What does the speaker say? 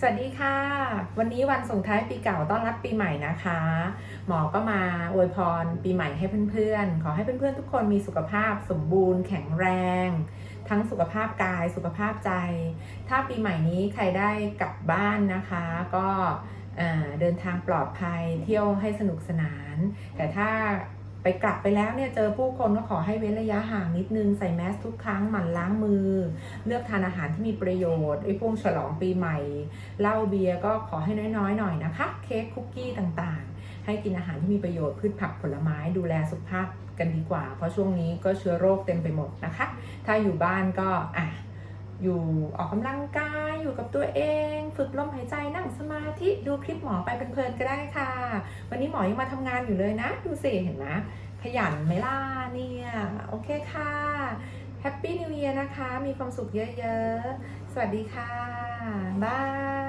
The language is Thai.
สวัสดีค่ะ วันนี้วันส่งท้ายปีเก่าต้อนรับปีใหม่นะคะ หมอก็มาอวยพรปีใหม่ให้เพื่อนๆ ขอให้เพื่อนๆทุกคนมีสุขภาพสมบูรณ์แข็งแรง ทั้งสุขภาพกายสุขภาพใจ ถ้าปีใหม่นี้ใครได้กลับบ้านนะคะ ก็เอ่อเดินทางปลอดภัยเที่ยวให้สนุกสนาน แต่ถ้า ไปกลับไปแล้วเนี่ยเจอผู้คนก็ขอให้เว้นระยะห่างนิดนึงใส่แมสทุกครั้งหมั่นล้างมือ เลือกทานอาหารที่มีประโยชน์ไอ้พวกฉลองปีใหม่เหล้าเบียร์ก็ขอให้น้อยๆหน่อยนะคะ เค้กคุกกี้ต่างๆ ให้กินอาหารที่มีประโยชน์พืชผักผลไม้ดูแลสุขภาพกันดีกว่า เพราะช่วงนี้ก็เชื้อโรคเต็มไปหมดนะคะ ถ้าอยู่บ้านก็อะ อยู่ออกกำลังกายอยู่กับตัวเอง ฝึกลมหายใจนั่งสมาธิดูคลิปหมอไปเพลินๆก็ได้ค่ะ วันนี้หมอยังมาทำงานอยู่เลยนะ ดูสิเห็นไหมขยันไหมล่ะเนี่ย โอเคค่ะแฮปปี้นิว e ย r นะคะ มีความสุขเยอะๆ สวัสดีค่ะ บาย